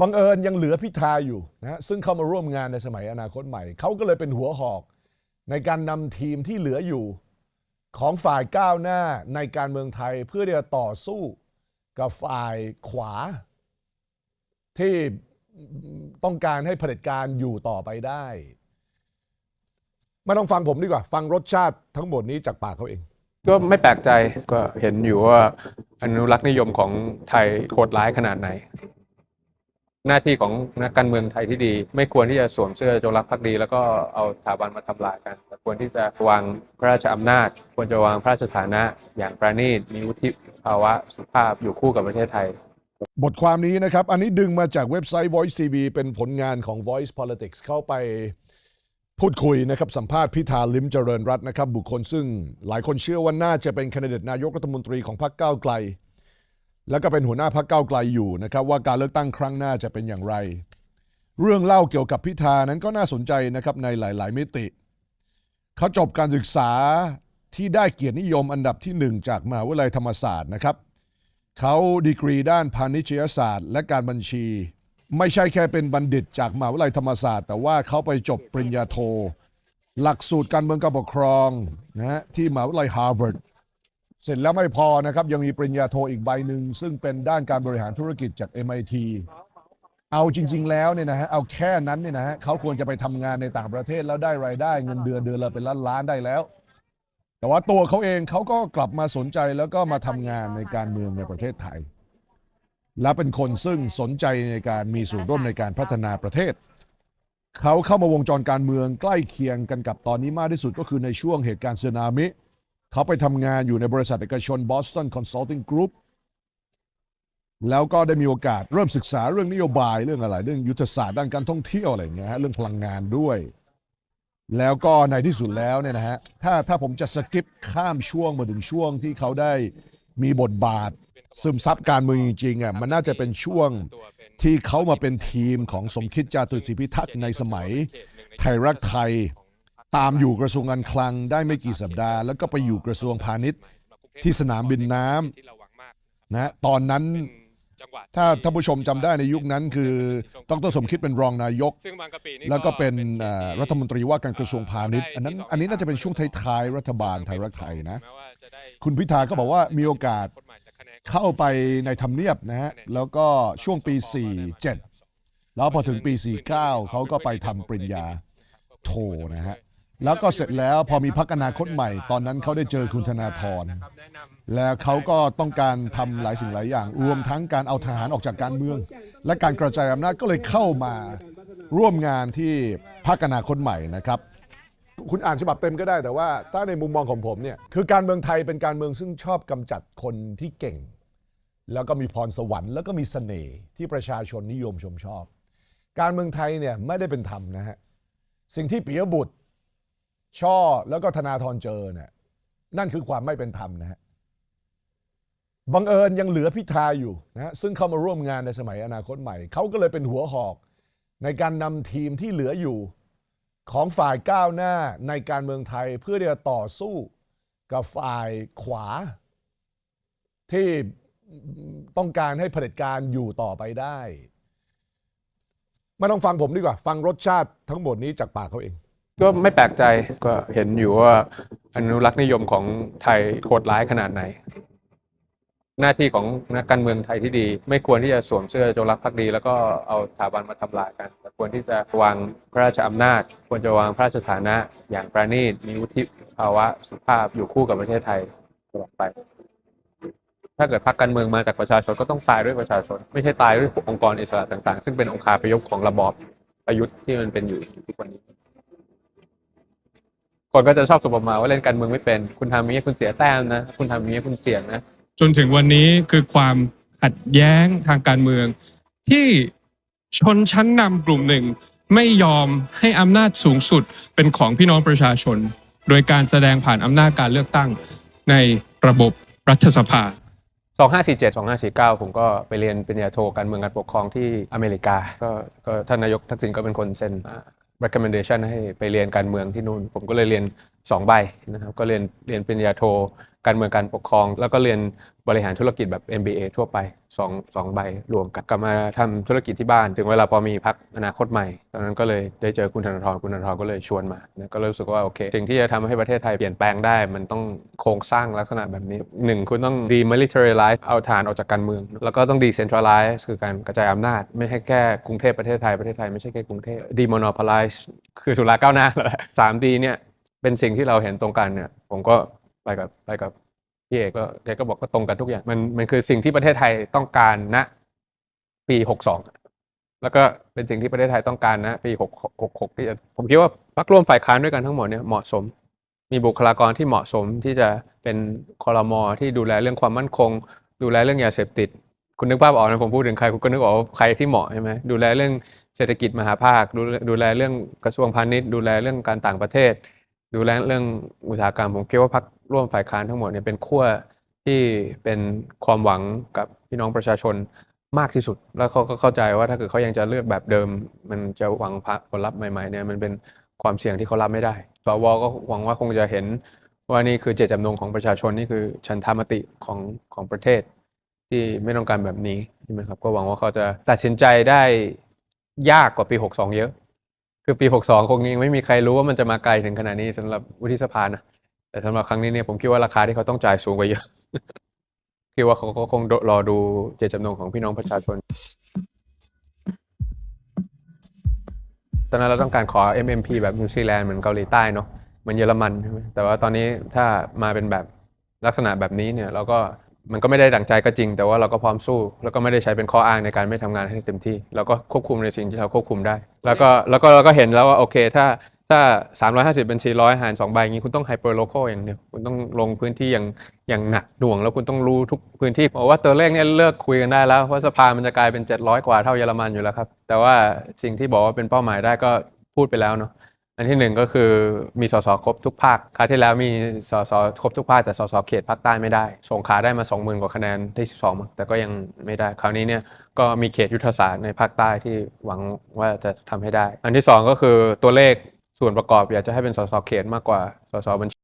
บังเอิญยังเหลือพิธาอยู่นะฮะซึ่งเข้ามาร่วมงานในสมัยอนาคตใหม่ เขาก็เลยเป็นหัวหอก ในการนำทีมที่เหลืออยู่ ของฝ่ายก้าวหน้าในการเมืองไทยเพื่อที่จะต่อสู้กับฝ่ายขวา ที่ต้องการให้เผด็จการอยู่ต่อไปได้ไม่ต้องฟังผมดีกว่า ฟังรสชาติทั้งหมดนี้จากปากเขาเอง ก็ไม่แปลกใจก็เห็นอยู่ว่าอนุรักษ์นิยมของไทยโหดร้ายขนาดไหน หน้าที่ของนักการเมืองไทยที่ดี ไม่ควรที่จะสวมเสื้อจงรักภักดี แล้วก็เอาสถาบันมาทำลายกันแต่ควรที่จะวางพระราชอำนาจ ควรจะวางพระราชฐานะ อย่างประณีตมีวุฒิภาวะสุภาพอยู่คู่กับประเทศไทย บทความนี้นะครับ อันนี้ดึงมาจากเว็บไซต์ Voice TV เป็นผลงานของ Voice Politics เข้าไปพูดคุยนะครับสัมภาษณ์พิธาลิมเจริญรัตน์นะครับ บุคคลซึ่งหลายคนเชื่อว่าน่าจะเป็นคนดิเดตนายกรัฐมนตรีของพรรคก้าวไกล แล้วก็เป็นหัวหน้าพรรคก้าไกลอยู่นะครับว่าการเลือกตั้งครั้งหน้าจะเป็นอย่างไร เรื่องเล่าเกี่ยวกับพิธานั้นก็น่าสนใจนะครับในหลาย ๆ มิติ เขาจบการศึกษาที่ได้เกียรตินิยมอันดับที่หนึ่งจากมหาวิทยาลัยธรรมศาสตร์นะครับ เขาดีกรีด้านพาณิชยศาสตร์ และการบัญชี ไม่ใช่แค่เป็นบัณฑิตจากมหาวิทยาลัยธรรมศาสตร์ แต่ว่าเขาไปจบปริญญาโท หลักสูตรการเมืองการปกครองนะฮะที่มหาวิทยาลัยฮาร์วาร์ด เสร็จแล้วไม่พอนะครับ ยังมีปริญญาโทอีกใบหนึ่ง ซึ่งเป็นด้านการบริหารธุรกิจจาก MIT เอาจริง ๆ แล้วเนี่ยนะฮะเอาแค่นั้นเนี่ยนะฮะเขาควรจะไปทำงานในต่างประเทศแล้วได้รายได้เงินเดือนเดือนละเป็นล้านล้านได้แล้ว แต่ว่าตัวเขาเองเขาก็กลับมาสนใจแล้วก็มาทำงานในการเมืองในประเทศไทย และเป็นคนซึ่งสนใจในการมีส่วนร่วมในการพัฒนาประเทศเขาเข้ามาวงจรการเมืองใกล้เคียงกันกับตอนนี้มากที่สุดก็คือในช่วงเหตุการณ์สึนามิ เขาไปทำงานอยู่ในบริษัทเอกชน Boston Consulting Group แล้วก็ได้มีโอกาสเริ่มศึกษาเรื่องนโยบายเรื่องอะไร เรื่องยุทธศาสตร์ด้านการท่องเที่ยวอะไรอย่างเงี้ยฮะเรื่องพลังงานด้วย แล้วก็ในที่สุดแล้วเนี่ยนะฮะถ้าถ้าผมจะสกิปข้ามช่วงมาถึงช่วงที่เขาได้มีบทบาทซึมซับการเมืองจริงๆอะมันน่าจะเป็นช่วงที่เขามาเป็นทีมของสมคิดจาตุศรีพิทักษ์ในสมัยไทยรักไทย ตามอยู่กระทรวงการคลังได้ไม่กี่สัปดาห์ แล้วก็ไปอยู่กระทรวงพาณิชย์ที่สนามบินน้ำนะตอนนั้นถ้าท่านผู้ชมจำได้ในยุคนั้นคือดรสมคิดเป็นรองนายก แล้วก็เป็นรัฐมนตรีว่าการกระทรวงพาณิชย์อันนั้นอันนี้น่าจะเป็นช่วงท้ายๆรัฐบาลไทยรักไทยนะ คุณพิธาก็บอกว่ามีโอกาสเข้าไปในทำเนียบนะฮะแล้วก็ช่วงปี 47 แล้วพอถึงปี 49 เขาก็ไปทำปริญญาโทนะฮะ แล้วก็เสร็จแล้วพอมีพักอนาคตใหม่ ตอนนั้นเขาได้เจอคุณธนาธรแล้วเขาก็ต้องการทำหลายสิ่งหลายอย่าง รวมทั้งการเอาทหารออกจากการเมือง และการกระจายอำนาจก็เลยเข้ามาร่วมงานที่พักอนาคตใหม่นะครับ คุณอ่านฉบับเต็มก็ได้แต่ว่า ถ้าในมุมมองของผมเนี่ยคือการเมืองไทยเป็นการเมืองซึ่งชอบกำจัดคนที่เก่ง แล้วก็มีพรสวรรค์แล้วก็มีเสน่ห์ที่ประชาชนนิยมชมชอบ การเมืองไทยเนี่ยไม่ได้เป็นธรรมนะฮะสิ่งที่ปิยบุตร ช่อแล้วก็ธนาธรเจอเนี่ยนั่นคือความไม่เป็นธรรมนะฮะบังเอิญยังเหลือพิธาอยู่นะซึ่งเข้ามาร่วมงานในสมัยอนาคตใหม่ เขาก็เลยเป็นหัวหอก ในการนำทีมที่เหลืออยู่ของฝ่ายก้าวหน้าในการเมืองไทยเพื่อที่จะต่อสู้กับฝ่ายขวา ที่ต้องการให้เผด็จการอยู่ต่อไปได้ ไม่ต้องฟังผมดีกว่า ฟังรสชาติทั้งหมดนี้จากปากเขาเอง ก็ไม่แปลกใจก็เห็นอยู่ว่าอนุรักษ์นิยมของไทยโหดร้ายขนาดไหน หน้าที่ของนักการเมืองไทยที่ดี ไม่ควรที่จะสวมเสื้อจงรักภักดี แล้วก็เอาสถาบันมาทำลายกันแต่ควรที่จะวางพระราชอำนาจ ควรจะวางพระราชฐานะ อย่างประณีตมีวุฒิภาวะสุภาพอยู่คู่กับประเทศไทยตลอดไป ถ้าเกิดพรรคการเมืองมาจากประชาชนก็ต้องตายด้วยประชาชน ไม่ใช่ตายด้วยองค์กรอิสระต่าง ๆ ซึ่งเป็นองค์คาพยพของระบอบประยุทธ์ที่มันเป็นอยู่ทุกวันนี้ คนก็จะชอบสมมาว่าเล่นการเมืองไม่เป็น คุณทำอย่างนี้คุณเสียแต้มนะ คุณทำอย่างนี้คุณเสี่ยงนะ จนถึงวันนี้คือความขัดแย้งทางการเมือง ที่ชนชั้นนำกลุ่มหนึ่งไม่ยอมให้อำนาจสูงสุดเป็นของพี่น้องประชาชน โดยการแสดงผ่านอำนาจการเลือกตั้งในระบบรัฐสภา 2547 2549 ผมก็ไปเรียนปริญญาโทการเมืองการปกครองที่อเมริกา ก็ก็ท่านนายกทักษิณก็เป็นคนเซ็น recommendation ให้ไปเรียนการเมืองที่นู่น ผมก็เลยเรียน สองใบนะครับก็เรียนเรียนปริญญาโท การเมืองการปกครอง แล้วก็เรียนบริหารธุรกิจแบบ MBA ทั่วไปสองสองใบรวมกันกลับมาทำธุรกิจที่บ้าน ถึงเวลาพอมีพักอนาคตใหม่ ตอนนั้นก็เลยได้เจอคุณธนาธรคุณธนาธรก็เลยชวนมานะก็รู้สึกว่าโอเค สิ่งที่จะทำให้ประเทศไทยเปลี่ยนแปลงได้ มันต้องโครงสร้างลักษณะแบบนี้หนึ่งคุณต้อง demilitarize เอาฐานออกจากการเมือง แล้วก็ต้อง decentralize คือการกระจายอำนาจ ไม่ให้แค่กรุงเทพประเทศไทยประเทศไทยไม่ใช่แค่กรุงเทพ demonopolize คือสุราก้าวหน้าแล้วแหละสามดีเนี่ย เป็นสิ่งที่เราเห็นตรงกันเนี่ย ผมก็ไปกับไปกับพี่เอกก็แกก็บอกก็ตรงกันทุกอย่าง มันมันคือสิ่งที่ประเทศไทยต้องการณปีหกสองแล้วก็เป็นสิ่งที่ประเทศไทยต้องการนะปีหกหกหกที่จะผมคิดว่าพรรคร่วมฝ่ายค้านด้วยกันทั้งหมดเนี่ยเหมาะสม มีบุคลากรที่เหมาะสมที่จะเป็นคอรมอที่ดูแลเรื่องความมั่นคง ดูแลเรื่องยาเสพติด คุณนึกภาพออกนะผมพูดถึงใครคุณก็นึกออกใครที่เหมาะใช่ไหมดูแลเรื่องเศรษฐกิจมหาภาค ดูดูแลเรื่องกระทรวงพาณิชย์ ดูแลเรื่องการต่างประเทศ ดูแลเรื่องอุตสาหกรรมผมคิดว่าพรรคร่วมฝ่ายค้านทั้งหมดเนี่ยเป็นขั้วที่เป็นความหวังกับพี่น้องประชาชนมากที่สุด แล้วเขาก็เข้าใจว่าถ้าเกิดเขายังจะเลือกแบบเดิม มันจะหวังผลลัพธ์ใหม่ๆเนี่ยมันเป็นความเสี่ยงที่เขารับไม่ได้สวก็หวังว่าคงจะเห็นว่านี่คือเจตจำนงของประชาชนนี่คือฉันทามติของของประเทศ ที่ไม่ต้องการแบบนี้ใช่ไหมครับ ก็หวังว่าเขาจะตัดสินใจได้ยากกว่าปี 62 เยอะ คือปี 62 คงยังไม่มีใครรู้ว่ามันจะมาไกลถึงขนาดนี้สำหรับวุฒิสภานะแต่สำหรับครั้งนี้เนี่ยผมคิดว่าราคาที่เขาต้องจ่ายสูงกว่าเยอะคิดว่าเขาก็คงรอดูเจตจำนงของพี่น้องประชาชน ตอนนั้นเราต้องการขอ MMP แบบนิวซีแลนด์เหมือนเกาหลีใต้เนาะเหมือนเยอรมันใช่ไหมแต่ว่าตอนนี้ถ้ามาเป็นแบบลักษณะแบบนี้เนี่ย เราก็ มันก็ไม่ได้ดั่งใจก็จริง แต่ว่าเราก็พร้อมสู้ แล้วก็ไม่ได้ใช้เป็นข้ออ้างในการไม่ทำงานให้เต็มที่ เราก็ควบคุมในสิ่งที่เราควบคุมได้ แล้วก็แล้วก็เราก็เห็นแล้วว่าโอเค ถ้าถ้า 350 เป็น 400 หาร 2 ใบอย่างนี้คุณต้อง hyper local อย่างเดียวคุณต้องลงพื้นที่อย่างอย่างหนักหน่วง แล้วคุณต้องรู้ทุกพื้นที่เพราะว่าตัวเลขเนี่ยเลิกคุยกันได้แล้วเพราะสภามันจะกลายเป็น 700 กว่าเท่าเยอรมันอยู่แล้วครับ แต่ว่าสิ่งที่บอกว่าเป็นเป้าหมายได้ก็พูดไปแล้วเนาะ อันที่หนึ่งก็คือมีสสครบทุกภาคคราวที่แล้วมีสสครบทุกภาคแต่สสเขตภาคใต้ไม่ได้สงขลาได้มา 20,000 กว่าคะแนนที่ 12มั้งแต่ก็ยังไม่ได้ คราวนี้เนี่ยก็มีเขตยุทธศาสตร์ในภาคใต้ที่หวังว่าจะทำให้ได้ อันที่สองก็คือตัวเลขส่วนประกอบอยากจะให้เป็นสสเขตมากกว่าสสบัญชี